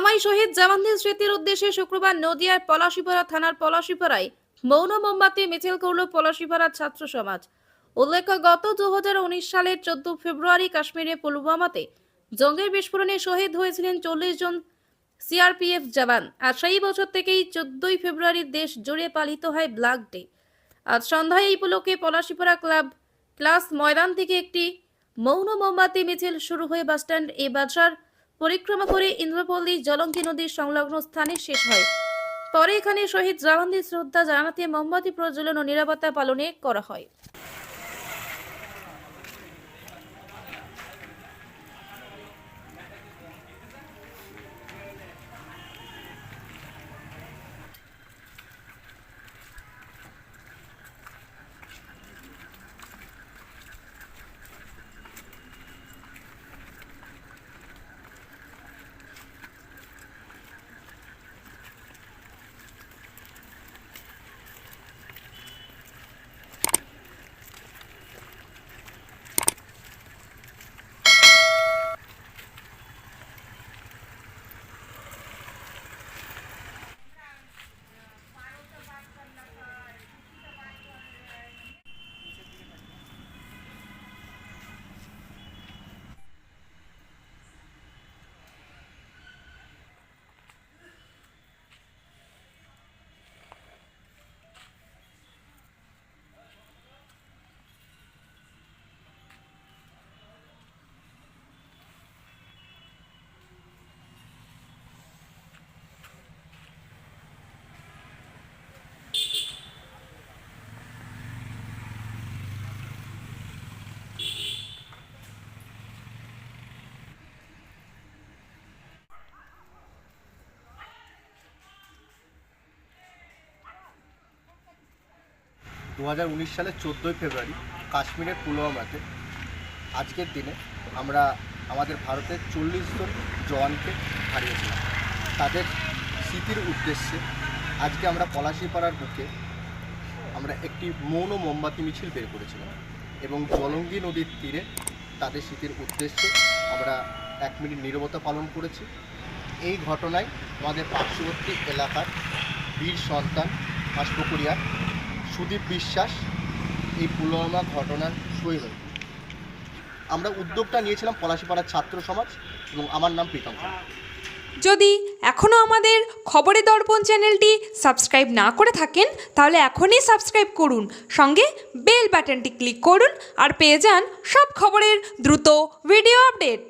পুলওয়ামায় শহীদ জওয়ানদের স্মৃতির উদ্দেশ্যে শুক্রবার নদিয়ার পলাশীপাড়া থানার পলাশীপাড়ায় মৌন মোমবাতি মিছিল করল পলাশীপাড়ার ছাত্র সমাজ। উল্লেখ্য, গত দু সালের চোদ্দ ফেব্রুয়ারি কাশ্মীরে পুলওয়ামাতে জঙ্গের বিস্ফোরণে শহীদ হয়েছিলেন চল্লিশ জন সিআরপিএফ জওয়ান। আর সেই বছর থেকেই চোদ্দই ফেব্রুয়ারি দেশ জুড়ে পালিত হয় ব্ল্যাক ডে। আজ সন্ধ্যায় এই উপলক্ষে পলাশীপাড়া ক্লাব ক্লাস ময়দান থেকে একটি মৌন মোমবাতি মিছিল শুরু হয়ে বাসস্ট্যান্ড এ বাজার পরিক্রমা করে ইন্দ্রপল্লী জলঙ্কি নদীর সংলগ্ন স্থানে শেষ হয়। পরে এখানে শহীদ জাহানদের শ্রদ্ধা জানাতে মোমবাতি প্রজ্বলন ও নিরাপত্তা পালনে করা হয়। দু হাজার উনিশ সালের চোদ্দোই ফেব্রুয়ারি কাশ্মীরের পুলওয়ামাতে। আজকের দিনে আমরা আমাদের ভারতের চল্লিশ জন জওয়ানকে হারিয়েছিলাম। তাদের স্মৃতির উদ্দেশ্যে আজকে আমরা পলাশিপাড়ার বুকে আমরা একটি মৌন মোমবাতি মিছিল বের করেছিলাম এবং জলঙ্গি নদীর তীরে তাদের স্মৃতির উদ্দেশ্যে আমরা এক মিনিট নীরবতা পালন করেছি। এই ঘটনায় আমাদের পার্শ্ববর্তী এলাকার বীর সন্তান হাসপুকুরিয়া সুদীপ বিশ্বাস এই পুলওয়ামা ঘটনার সহিত আমরা উদ্যোগটা নিয়েছিলাম পলাশিপাড়ার ছাত্র সমাজ এবং আমার নাম প্রীতম। যদি এখনও আমাদের খবরের দর্পণ চ্যানেলটি সাবস্ক্রাইব না করে থাকেন, তাহলে এখনই সাবস্ক্রাইব করুন, সঙ্গে বেল বাটনটি ক্লিক করুন আর পেয়ে যান সব খবরের দ্রুত ভিডিও আপডেট